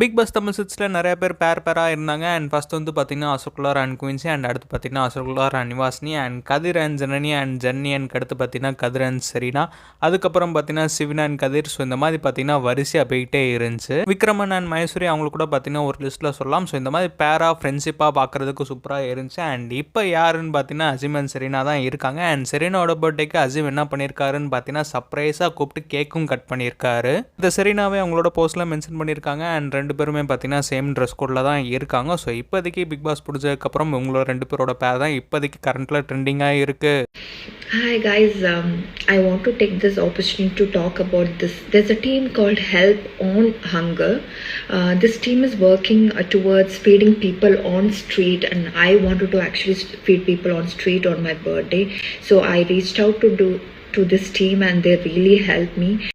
Big pass Tamil சிட்ஸில் நிறைய பேர் பேர் பேராக இருந்தாங்க. அண்ட் ஃபஸ்ட் வந்து பார்த்தீங்கன்னா அசோக்குலார் அண்ட் குயின்சி அண்ட் அடுத்து பார்த்தீங்கன்னா அசோக்குலார் and Nivasini and Kathir and Janani and Janni and அடுத்து பார்த்தீங்கன்னா கதிர் அண்ட் செரீனா. அதுக்கப்புறம் பார்த்தீங்கன்னா சிவன் அண்ட் கதிர். ஸோ இந்த மாதிரி பார்த்தீங்கன்னா வரிசையாக போயிட்டே இருந்துச்சு. விக்ரமன் அண்ட் மைசூரி அவங்களுக்கு கூட பார்த்தீங்கன்னா ஒரு லிஸ்ட்டில் சொல்லலாம். ஸோ இந்த மாதிரி பேராக ஃப்ரெண்ட்ஷிப்பாக பார்க்குறதுக்கு சூப்பராக இருந்துச்சு. அண்ட் இப்போ யாருன்னு பார்த்தீங்கன்னா அசிம் அண்ட் செரீனா தான் இருக்காங்க. அண்ட் செரீனாவோட பர்த்டேக்கு அசிம் என்ன பண்ணியிருக்காருன்னு பார்த்தீங்கன்னா சர்ப்ரைஸாக கூப்பிட்டு கேக்கும் கட் பண்ணியிருக்காரு இந்த செரீனாவே அவங்களோட போஸ்ட்டில் மென்ஷன் பண்ணியிருக்காங்க அண்ட் ரெண்டு பேருமே பார்த்தீங்கன்னா சேம் ட்ரெஸ் கோடில் தான் இருக்காங்க ஸோ இப்போதைக்கு பிக் பாஸ் பிடிச்சதுக்கப்புறம் உங்களோட ரெண்டு பேரோட பேர் தான் இப்போதைக்கு கரண்ட்டில் ட்ரெண்டிங்காக இருக்குது Hi guys, um, I want to take this opportunity to talk about this. There's a team called Help on Hunger. Uh, this team is working uh, towards feeding people on street, and I wanted to actually s- feed people on street on my birthday. So I reached out to do to this team, and they really helped me.